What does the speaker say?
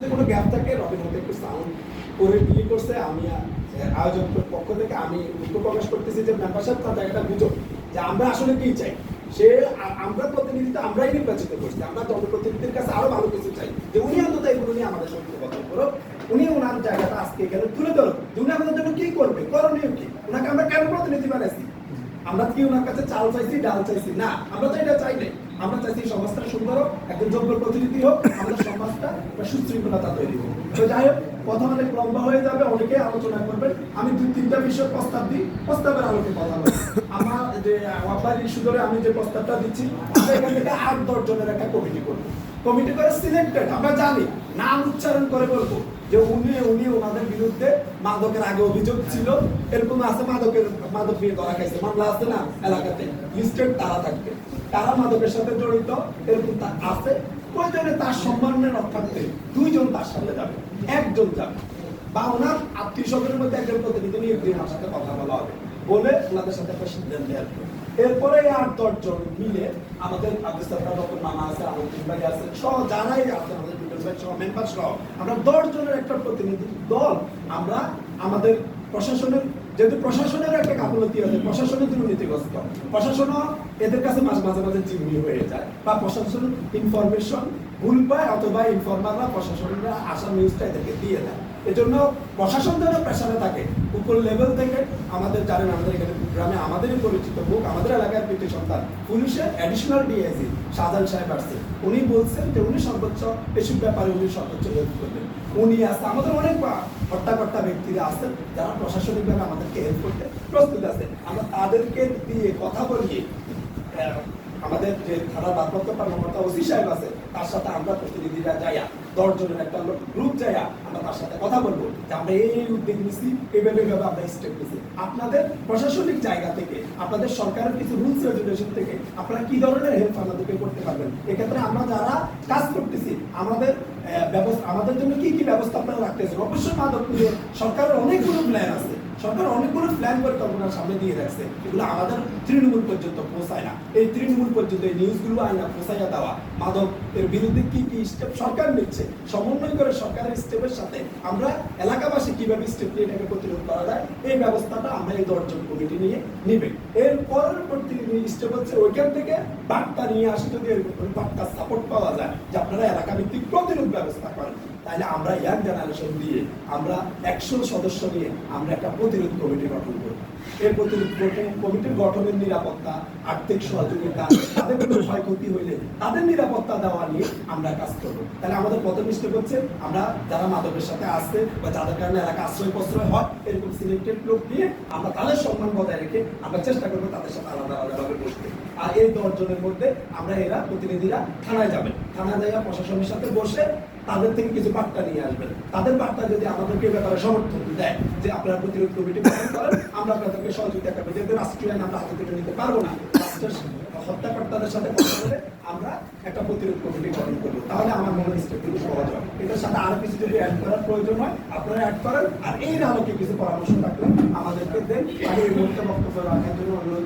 কোনো গ্যাপ থাকে একটু সাউন্ড করে করছে। আমি পক্ষ থেকে আমি দুঃখ প্রকাশ করতেছি যে মেম্বারশিপ তার জায়গাটা যে আমরা আসলে কি চাই? সে আমরা প্রতিনিধিত্ব, আমরাই নির্বাচিত করছি। আমরা কাছে আরও ভালো কিছু চাই। যে উনি অন্তত এগুলো নিয়ে আমাদের সঙ্গে কথা করো উনি ওনার জায়গাটা আজকে এখানে তুলে ধরো উনি আমাদের জন্য কি করবে? করণীয় কি? ওনাকে আমরা কেন প্রতিনিধি বানাইছি? আমরা কি ওনার কাছে চাল চাইছি, ডাল চাইছি? না, আমরা তো এটা চাই নাই। আমরা চাইছি সমাজটা সুন্দর হোক, একজন যোগ্য প্রতিনিধি হোক, আমাদের সমাজটা একটা সুশৃঙ্খলতা তৈরি হোক। তো যাই হোক, কথা অনেক লম্বা হয়ে যাবে, অনেকে আলোচনা করবেন। আমি দুই, তিনটা বিষয় প্রস্তাব দিই, প্রস্তাবের আলোকে কথা বলি। আমার যে ওয়াপার ইস্যু ধরে আমি যে প্রস্তাবটা দিচ্ছি এখান থেকে আট, দশ জনের একটা কমিটি করব। কমিটি করে সিলেক্টেড, আমরা জানি, নাম উচ্চারণ করে বলব যে উনি উনি ওনাদের বিরুদ্ধে মাদকের আগে অভিযোগ ছিল। এরকম আছে, মাদকের, মাদক নিয়ে ধরা খাইছে। মামলা আছে না, এলাকাতে। লিস্টেড তারা থাকবে। তারা মাদকের সাথে জড়িত, এরকম তা আছে। প্রয়োজনে তার সম্মানের রক্ষার্থে দুইজন তার সাথে যাবে, একজন যাবে। বা ওনার আত্মীয় স্বজনের মধ্যে একজন প্রতিনিধি নিয়ে আমার সাথে কথা বলা হবে বলে ওনাদের সাথে একটা সিদ্ধান্ত আসবে এরপরে এই আট দশ জন মিলে আমাদের সরকার ডক্টর মামা আছে ভাই আছে, সহ যারাই আছে আমাদের বিটল ভাই মেম্বার আমরা দশ জনের একটা প্রতিনিধি দল, আমরা আমাদের প্রশাসনের যেহেতু প্রশাসনের একটা গাফলতি আছে, প্রশাসনের দুর্নীতিগ্রস্ত প্রশাসনও এদের কাছে মাঝে মাঝে মাঝে জিম্মি হয়ে যায় বা প্রশাসন ইনফরমেশন ভুল পায় অথবা ইনফরমাররা প্রশাসনরা আসা নিউজটা এদেরকে দিয়ে দেয়। এজন্য প্রশাসন যেন প্রেশারে থাকে, উপর লেভেল থেকে আমাদের জানেন আমাদের এখানে গ্রামে আমাদেরই পরিচিত মুখ আমাদের এলাকার পিটি সন্তান, পুলিশের অ্যাডিশনাল ডিআইজি শাহজাহান সাহেব আসছে। উনি বলছেন যে উনি সর্বোচ্চ এসব ব্যাপারে উনি সর্বোচ্চ হেল্প করবেন। উনি আছে আমাদের অনেক হট্টাকট্টা ব্যক্তিরা আছেন যারা প্রশাসনিকভাবে আমাদেরকে হেল্প করতে প্রস্তুত আছে। আমরা তাদেরকে দিয়ে কথা বলিয়ে আমাদের যে থানার ভারপ্রাপ্ত কর্মকর্তা ওসি সাহেব আছে, তার সাথে আমরা প্রতিনিধিরা যাইয়া দশ জনের একটা গ্রুপ যাইয়া আমরা তার সাথে কথা বলব, যে আমরা এই উদ্যোগ নিছি এইভাবে এইভাবে আমরা স্টেপ নিছি। আপনাদের প্রশাসনিক জায়গা থেকে, আপনাদের সরকারের কিছু রুলস রেগুলেশন থেকে আপনারা কি ধরনের হেল্প আমাদেরকে করতে পারবেন? এক্ষেত্রে আমরা যারা কাজ করতেছি, আমাদের ব্যবস্থা আমাদের জন্য কি কি ব্যবস্থা আপনারা রাখতেছেন? অবশ্যই মাদক সরকারের অনেকগুলো প্ল্যান আছে। সরকার অনেকগুলো প্ল্যান পরিকল্পনা সামনে দিয়ে রাখছে এগুলো আমাদের তৃণমূল পর্যন্ত পৌঁছায় না। এই তৃণমূল পর্যন্ত এই নিউজগুলো আইনা পৌঁছাইয়া দেওয়া। মাদক এর বিরুদ্ধে কি কি স্টেপ সরকার নিচ্ছে? সমন্বয় করে সরকারের স্টেপের সাথে আমরা এলাকাবাসী কীভাবে স্টেপ নিয়ে এটাকে প্রতিরোধ করা যায়, এই ব্যবস্থাটা আমরা এই দশজন কমিটি নিয়ে নিবে। এর পরবর্তী স্টেপ হচ্ছে ওইখান থেকে বার্তা নিয়ে আসে যদি বার্তা সাপোর্ট পাওয়া যায়, যে আপনারা এলাকা ভিত্তিক ব্যবস্থা করেন। তাহলে আমরা ইয়াং জেনারেশন দিয়ে আমরা একশো সদস্য নিয়ে আমরা একটা প্রতিরোধ কমিটি গঠন করব। এই প্রতিরোধ কমিটির গঠনের নিরাপত্তা, আর্থিক সহযোগিতা, তাদের কোনো ক্ষয়ক্ষতি হইলে তাদের নিরাপত্তা দেওয়া নিয়ে আমরা কাজ করব। তাহলে আমাদের প্রথম স্টেপ হচ্ছে, আমরা যারা মাদকের সাথে আসছে বা যাদের কারণে এলাকা আশ্রয় প্রশ্রয় হয়, এরকম সিলেক্টেড লোক দিয়ে আমরা তাদের সম্মান বজায় রেখে আমরা চেষ্টা করব তাদের সাথে আলাদা আলাদাভাবে বসতে। আর এই দশ জনের মধ্যে আমরা এরা প্রতিনিধিরা থানায় যাবেন থানায় যাইয়া প্রশাসনের সাথে বসে তাদের থেকে কিছু বার্তা নিয়ে আসবেন তাদের বার্তা যদি আমাদেরকে ব্যাপারে সমর্থন দেয় যে আপনারা প্রতিরোধ কমিটি গঠন করেন, আমরা আপনাদেরকে সহযোগিতা করব। যেহেতু রাষ্ট্রীয় আইন আমরা হাতে তুলে নিতে পারব না হত্যাকর্তাদের সাথে কথা বলে আমরা একটা প্রতিরোধ কমিটি গঠন করব। তাহলে আমার মনে হয় স্টেপগুলো সহজ হয় এটার সাথে আর কিছু যদি অ্যাড করার প্রয়োজন হয়, আপনারা অ্যাড করেন। আর এই আলোকে কিছু পরামর্শ থাকলে আমাদেরকে দেন। আমি এই মুহূর্তে বক্তব্য রাখার জন্য অনুরোধ।